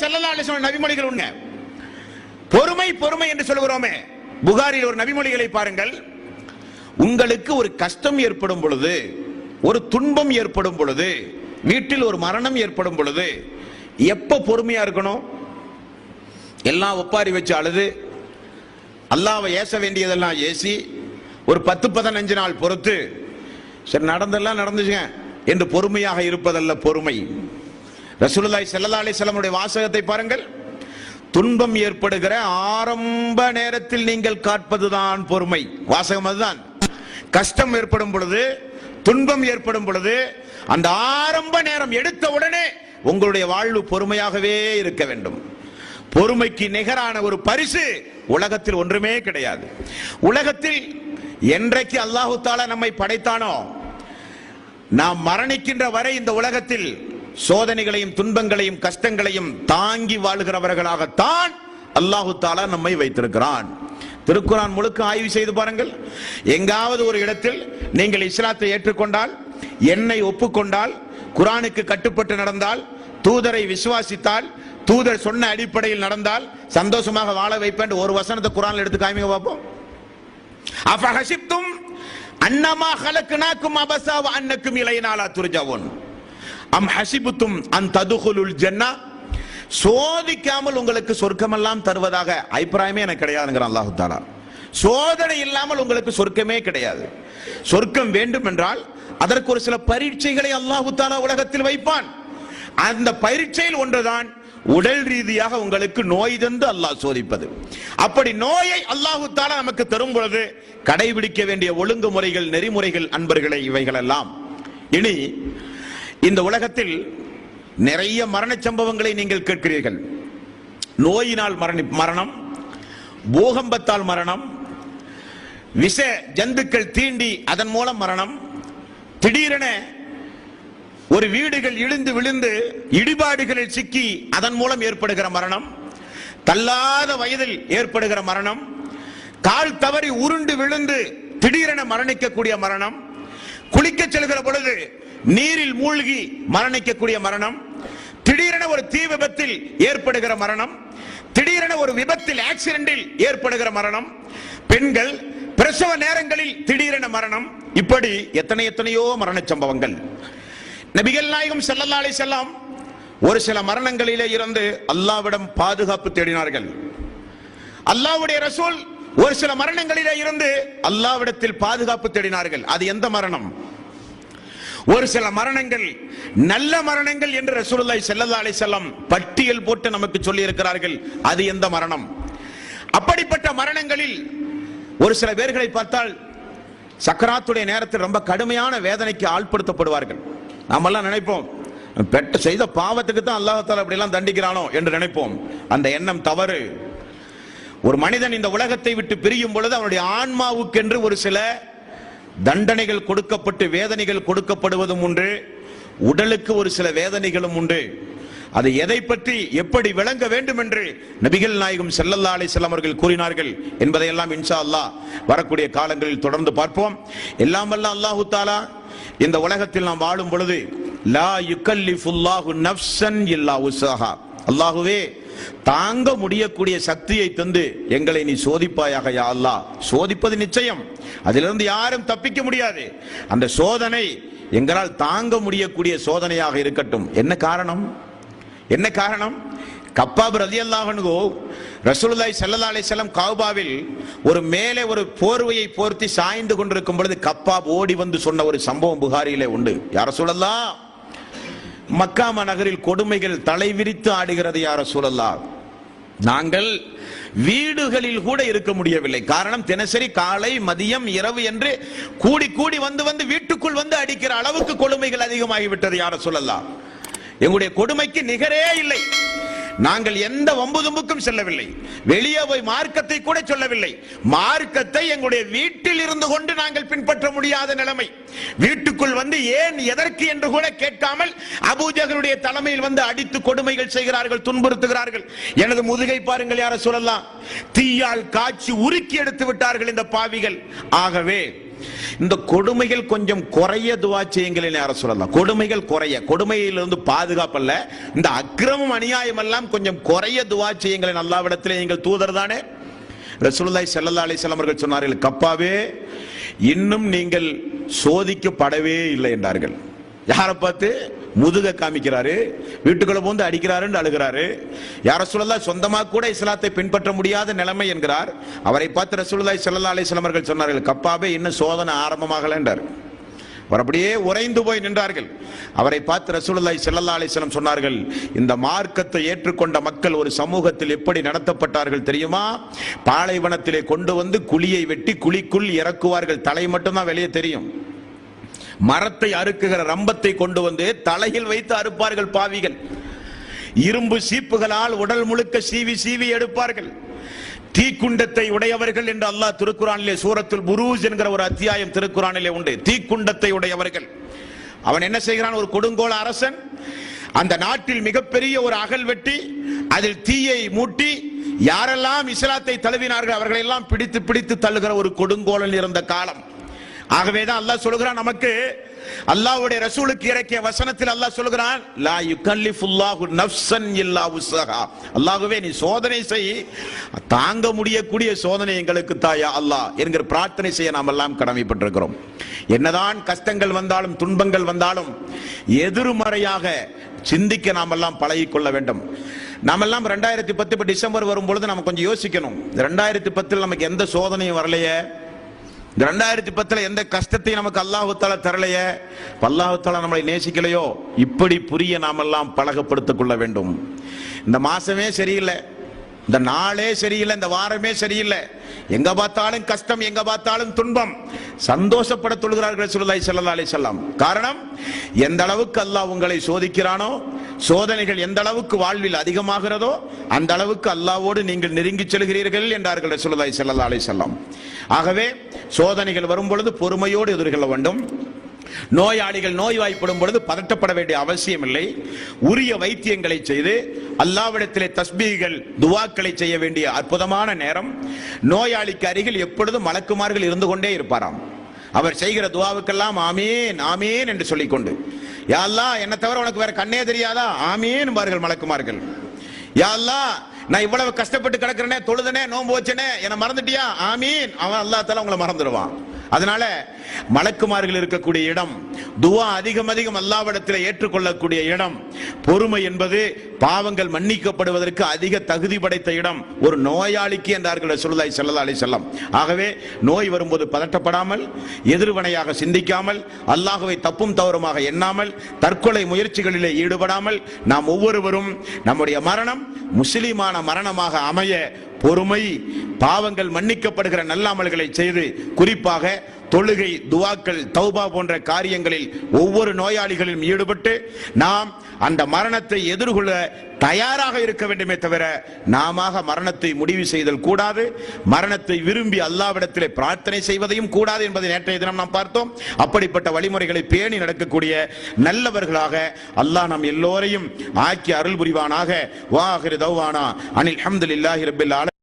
ஸல்லல்லாஹு அலைஹி நபிமொழிகள் உண்மை. பொறுமை பொறுமை என்று சொல்கிறோமே புகாரில் ஒரு நபிமொழிகளை பாருங்கள். உங்களுக்கு ஒரு கஷ்டம் ஏற்படும் பொழுது ஒரு துன்பம் ஏற்படும் பொழுது வீட்டில் ஒரு மரணம் ஏற்படும் பொழுது எப்ப பொறுமையா இருக்கணும்? எல்லாம் ஒப்பாரி வச்சு அழுது அல்லாவை ஏச வேண்டியதெல்லாம் ஏசி ஒரு பத்து பதினஞ்சு நாள் பொறுத்து சரி நடந்தெல்லாம் நடந்துச்சுங்க என்று பொறுமையாக இருப்பதல்ல பொறுமை. ரசூலுல்லாஹி செல்லல்லா அலி செல்லமுடைய வாசகத்தை பாருங்கள். துன்பம் ஏற்படுகிற ஆரம்ப நேரத்தில் நீங்கள் காட்பதுதான் பொறுமை. வாசகம் அதுதான். கஷ்டம் ஏற்படும் பொழுது துன்பம் ஏற்படும் பொழுது அந்த ஆரம்ப நேரம் எடுத்த உடனே உங்களுடைய வாழ்வு பொறுமையாகவே இருக்க வேண்டும். பொறுமைக்கு நிகரான ஒரு பரிசு உலகத்தில் ஒன்றுமே கிடையாது. உலகத்தில் என்றைக்கு அல்லாஹு தாலா நம்மை படைத்தானோ நாம் மரணிக்கின்ற வரை இந்த உலகத்தில் சோதனைகளையும் துன்பங்களையும் கஷ்டங்களையும் தாங்கி வாழ்கிறவர்களாகத்தான் அல்லாஹு தாலா நம்மை வைத்திருக்கிறான். திருக்குரான் முழுக்க ஆய்வு செய்து பாருங்கள். எங்காவது ஒரு இடத்தில் நீங்கள் இஸ்லாத்தை ஏற்றுக்கொண்டால் என்னை ஒப்புக்கொண்டால் குரானுக்கு கட்டுப்பட்டு நடந்தால் தூதரை விசுவாசித்தால் தூதர் சொன்ன அடிப்படையில் நடந்தால் சந்தோஷமாக வாழ வைப்பேன் ஒரு வசனத்தை குரான் எடுத்து காமிங்க பார்ப்போம் அஃபஹசிப்தும் அன்னமா ஹலக்னாக்கும் நாக்கும் வ அன்னக்கும் இலையினாலா துரிஜாவோன். அம் ஹசிபுத்தும் அன் ததுகுலுல் ஜன்னா. சோதிக்காமல் உங்களுக்கு சொர்க்கமெல்லாம் தருவதாக அபிப்பிராயமே எனக்கு கிடையாதுங்கிறான் அல்லாஹு தாலா சோதனை இல்லாமல் உங்களுக்கு சொர்க்கமே கிடையாது. சொர்க்கம் வேண்டும் என்றால் அதற்கு ஒரு சில பரீட்சைகளை அல்லாஹு தாலா உலகத்தில் வைப்பான். அந்த பரீட்சையில் ஒன்றுதான் உடல் ரீதியாக உங்களுக்கு நோய் தந்து அல்லாஹ் சோதிப்பது. அப்படி நோயை அல்லாஹு தாலா நமக்கு தரும் பொழுது கடைபிடிக்க வேண்டிய ஒழுங்குமுறைகள் நெறிமுறைகள் அன்பர்களை இவைகள் எல்லாம் இனி இந்த உலகத்தில் நிறைய மரண சம்பவங்களை நீங்கள் கேட்கிறீர்கள். நோயினால் மரணி மரணம் பூகம்பத்தால் மரணம் விஷ ஜந்துக்கள் தீண்டி அதன் மூலம் மரணம் திடீரென ஒரு வீடுகள் இழுந்து விழுந்து இடிபாடுகளில் சிக்கி அதன் மூலம் ஏற்படுகிற மரணம் தள்ளாத வயதில் ஏற்படுகிற மரணம் கால் தவறி உருண்டு விழுந்து திடீரென மரணிக்கக்கூடிய மரணம் குளிக்க செல்கிற பொழுது நீரில் மூழ்கி மரணிக்கக்கூடிய மரணம் திடீரென ஒரு தீ விபத்தில் ஏற்படுகிற மரணம் திடீரென ஒரு விபத்தில் ஆக்சிடென்டில் ஏற்படுகிற மரணம் பெண்கள் பிரசவ நேரங்களில் திடீரென மரணம் இப்படி எத்தனை எத்தனையோ மரண சம்பவங்கள். நபிகள் நாயகம் செல்லல்லா அலைஹி செல்லாம் ஒரு சில மரணங்களிலே இருந்து அல்லாவிடம் பாதுகாப்பு தேடினார்கள். அல்லாஹ்வுடைய ரசூல் ஒரு சில மரணங்களிலே இருந்து அல்லாவிடத்தில் பாதுகாப்பு தேடினார்கள். அது எந்த மரணம்? ஒரு சில மரணங்கள் நல்ல மரணங்கள் என்று ரசூலுல்லாய் செல்லல்லா அலை செல்லம் பட்டியல் போட்டு நமக்கு சொல்லி இருக்கிறார்கள் அது எந்த மரணம்? அப்படிப்பட்ட மரணங்களில் ஒரு சில பேர்களை பார்த்தால் சக்கராத்துடைய நேரத்தில் ரொம்ப கடுமையான வேதனைக்கு ஆள்படுத்தப்படுவார்கள். நாமெல்லாம் நினைப்போம் பெட்ட செய்த பாவத்துக்கு தான் அல்லாஹால அப்படிலாம் தண்டிக்கிறானோ என்று நினைப்போம். அந்த எண்ணம் தவறு. ஒரு மனிதன் இந்த உலகத்தை விட்டு பிரியும் பொழுது அவனுடைய ஆன்மாவுக்கென்று ஒரு சில தண்டனைகள் கொடுக்கப்பட்டு வேதனைகள் கொடுக்கப்படுவதும் உண்டு. உடலுக்கு ஒரு சில வேதனைகளும் உண்டு. அது எதை பற்றி எப்படி விளங்க வேண்டும் என்று நபிகள் நாயகம் செல்லல்லா அலைஹி அவர்கள் கூறினார்கள் என்பதையெல்லாம் இன்ஷா அல்லாஹ் வரக்கூடிய காலங்களில் தொடர்ந்து பார்ப்போம். எல்லாம் வல்ல அல்லாஹு தாலா இந்த உலகத்தில் நாம் வாழும் பொழுது லா யுகல்லிஃபுல்லாஹு நஃப்சன் இல்லா உஸ்ஸாஹா. அல்லாஹுவே தாங்க முடியக்கூடிய சக்தியை தந்து எங்களை நீ சோதிப்பாயாக யா அல்லாஹ். சோதிப்பது நிச்சயம். அதிலிருந்து யாரும் தப்பிக்க முடியாது. அந்த சோதனை எங்களால் தாங்க முடியக்கூடிய சோதனையாக இருக்கட்டும். என்ன காரணம்? என்ன காரணம்? கப்பாப் ரதி அல்லாஹனுகோ ரசூலுல்லாய் ஸல்லல்லாஹு அலைஹி வஸல்லம் ஒரு மேலே ஒரு போர்வையை போர்த்தி சாய்ந்து கொண்டிருக்கும் பொழுது கப்பாப் ஓடி வந்து சொன்ன ஒரு சம்பவம் புகாரியிலே உண்டு. யார் ரசூலல்லாஹ் மக்காம நகரில் கொடுமைகள் தலைவிரித்து ஆடுகிறது யார சூழல்லா நாங்கள் வீடுகளில் கூட இருக்க முடியவில்லை. காரணம் தினசரி காலை மதியம் இரவு என்று கூடி கூடி வந்து வந்து வீட்டுக்குள் வந்து அடிக்கிற அளவுக்கு கொடுமைகள் அதிகமாகிவிட்டது யார சொல்லலாம் எங்களுடைய கொடுமைக்கு நிகரே இல்லை. நாங்கள் எந்த வம்பு செல்லவில்லை. வெளியே போய் மார்க்கத்தை கூட சொல்லவில்லை. மார்க்கத்தை எங்களுடைய வீட்டில் இருந்து கொண்டு நாங்கள் பின்பற்ற முடியாத நிலைமை. வீட்டுக்குள் வந்து ஏன் எதற்கு என்று கூட கேட்காமல் அபூஜகளுடைய தலைமையில் வந்து அடித்து கொடுமைகள் செய்கிறார்கள் துன்புறுத்துகிறார்கள். எனது முதுகை பாருங்கள் யார சொல்லலாம். தீயால் காய்ச்சி உருக்கி எடுத்து விட்டார்கள் இந்த பாவிகள். ஆகவே இந்த கொடுமைகள் கொஞ்சம் குறைய துவா செய்யுங்கள் யார சொல்லலாம் கொடுமைகள் குறைய. கொடுமையிலிருந்து பாதுகாப்பல்ல இந்த அக்கிரமம் அநியாயம் எல்லாம் கொஞ்சம் குறைய துவா செய்யுங்கள் அல்லாவிடத்திலே நீங்கள் தூதர் தானே. ரசூலுல்லாஹி ஸல்லல்லாஹு அலைஹி அவர்கள் சொன்னார்கள் கப்பாவே இன்னும் நீங்கள் சோதிக்கப்படவே இல்லை என்றார்கள். யாரை பார்த்து? முதுக காமிக்கிறாரு வீட்டுக்குள்ள போந்து அடிக்கிறாருன்னு அழுகிறாரு. யார சொல்லலா சொந்தமாக கூட இஸ்லாத்தை பின்பற்ற முடியாத நிலைமை என்கிறார். அவரை பார்த்து ரசூலுல்லாஹி சல்லா அலைஹி அவர்கள் சொன்னார்கள் கப்பாவே இன்னும் சோதனை ஆரம்பமாகல என்றார் அவர் அப்படியே உறைந்து போய் நின்றார்கள். அவரை பார்த்து ரசூலுல்லாஹி ஸல்லல்லாஹு அலிஸ்லம் சொன்னார்கள் இந்த மார்க்கத்தை ஏற்றுக்கொண்ட மக்கள் ஒரு சமூகத்தில் எப்படி நடத்தப்பட்டார்கள் தெரியுமா? பாலைவனத்திலே கொண்டு வந்து குழியை வெட்டி குழிக்குள் இறக்குவார்கள். தலை மட்டும்தான் வெளியே தெரியும். மரத்தை அறுக்குகிற ரம்பத்தை கொண்டு வந்து தலையில் வைத்து அறுப்பார்கள் பாவிகள். இரும்பு சீப்புகளால் உடல் முழுக்க சீவி சீவி எடுப்பார்கள். தீக்குண்டத்தை உடையவர்கள் என்று அல்லாஹ் திருக்குறானிலே சூரத்தில் புரூஜ் என்கிற ஒரு அத்தியாயம் திருக்குறானிலே உண்டு. தீக்குண்டத்தை உடையவர்கள். அவன் என்ன செய்கிறான்? ஒரு கொடுங்கோல அரசன் அந்த நாட்டில் மிகப்பெரிய ஒரு அகல் வெட்டி அதில் தீயை மூட்டி யாரெல்லாம் இஸ்லாத்தை தழுவினார்கள் அவர்களை எல்லாம் பிடித்து பிடித்து தள்ளுகிற ஒரு கொடுங்கோலன் இருந்த காலம். ஆகவேதான் அல்லாஹ் சொல்லுகிறான் நமக்கு. அல்லாஹ்வுடைய ரசூலுக்கு இறக்கிய வசனத்தில் அல்லாஹ் சொல்லுகிறான் லா யுகல்லிஃபுல்லாஹு நஃப்ஸன் இல்லா உஸ்ஸஹா. அல்லாஹ்வே நீ சோதனை செய். தாங்க முடியக்கூடிய சோதனை எங்களுக்கு தாயா அல்லாஹ் என்கிற பிரார்த்தனை செய்ய நாம் எல்லாம் கடமைப்பட்டிருக்கிறோம். என்னதான் கஷ்டங்கள் வந்தாலும் துன்பங்கள் வந்தாலும் எதிர்மறையாக சிந்திக்க நாம் எல்லாம் பழகிக்கொள்ள வேண்டும். நாமெல்லாம் ரெண்டாயிரத்தி பத்து இப்போ டிசம்பர் வரும்பொழுது நம்ம கொஞ்சம் யோசிக்கணும். ரெண்டாயிரத்தி பத்தில் நமக்கு எந்த சோதனையும் வரலையே. இந்த ரெண்டாயிரத்தி பத்துல எந்த கஷ்டத்தையும் நமக்கு அல்லாஹுத்தால தரலையே? அல்லாஹுத்தால நம்மளை நேசிக்கலையோ? இப்படி புரிய நாமெல்லாம் பழகப்படுத்திக் கொள்ள வேண்டும். இந்த மாசமே சரியில்லை. இந்த நாளே சரியில்லை இந்த வாரமே சரியில்லை. எங்க பார்த்தாலும் கஷ்டம் எங்க பார்த்தாலும் துன்பம். சந்தோஷப்பட தொழுகிறார்கள் சுல்லாய் ஸல்லல்லாஹு அலைஹி காரணம் எந்த அளவுக்கு அல்லாஹ் உங்களை சோதிக்கிறானோ சோதனைகள் எந்த அளவுக்கு வாழ்வில் அதிகமாகிறதோ அந்த அளவுக்கு அல்லாவோடு நீங்கள் நெருங்கி செல்கிறீர்கள் என்றார்கள் ரசூலுல்லாஹி ஸல்லல்லாஹு அலைஹி ஆகவே சோதனைகள் வரும் பொழுது பொறுமையோடு எதிர்கொள்ள வேண்டும். நோயாளிகள் நோய்வாய்ப்படும் பொழுது பதட்டப்பட வேண்டிய அவசியம் இல்லை உரிய வைத்தியங்களை செய்து அல்லாவிடத்திலே தஸ்பீகள் துவாக்களை செய்ய வேண்டிய அற்புதமான நேரம். நோயாளிக்கு அருகில் எப்பொழுதும் மலக்குமார்கள் இருந்து கொண்டே இருப்பாராம். அவர் செய்கிற துவாவுக்கெல்லாம் ஆமீன் ஆமேன் என்று சொல்லிக்கொண்டு யாழ்லா என்னை தவிர உனக்கு வேற கண்ணே தெரியாதா? ஆமீன் பார்கள் மலக்குமார்கள். யாழ்லா நான் இவ்வளவு கஷ்டப்பட்டு கிடக்கிறேனே தொழுதனே நோன்பு வச்சனே என்னை மறந்துட்டியா? ஆமீன். அவன் அல்லாஹ் தஆலா உங்களை மறந்துடுவான். அதனால மலக்குமார்கள் இருக்கக்கூடிய இடம் துவா அதிகம் அதிகம் அல்லாவிடத்தில் ஏற்றுக்கொள்ளக்கூடிய இடம். பொறுமை என்பது பாவங்கள் மன்னிக்கப்படுவதற்கு அதிக தகுதி படைத்த இடம். ஒரு நோயாளிக்கு என்றார்கள் சொல்லுதாய் செல்லதா அலி செல்லம் ஆகவே நோய் வரும்போது பதட்டப்படாமல் எதிர்வனையாக சிந்திக்காமல் அல்லாஹுவை தப்பும் தவறுமாக எண்ணாமல் தற்கொலை முயற்சிகளிலே ஈடுபடாமல் நாம் ஒவ்வொருவரும் நம்முடைய மரணம் முஸ்லிமான மரணமாக அமைய பொறுமை பாவங்கள் மன்னிக்கப்படுகிற நல்லாமல்களை செய்து குறிப்பாக தொழுகை துவாக்கள் தௌபா போன்ற காரியங்களில் ஒவ்வொரு நோயாளிகளிலும் ஈடுபட்டு நாம் அந்த மரணத்தை எதிர்கொள்ள தயாராக இருக்க வேண்டுமே தவிர நாம மரணத்தை முடிவு செய்தல் கூடாது. மரணத்தை விரும்பி அல்லாவிடத்திலே பிரார்த்தனை செய்வதையும் கூடாது என்பதை நேற்றைய தினம் நாம் பார்த்தோம். அப்படிப்பட்ட வழிமுறைகளை பேணி நடக்கக்கூடிய நல்லவர்களாக அல்லாஹ் நம் எல்லோரையும் ஆக்கி அருள் புரிவானாக. வாஹிரு தௌவானா. அனில் அஹமது இல்லாஹி ஆலமீன்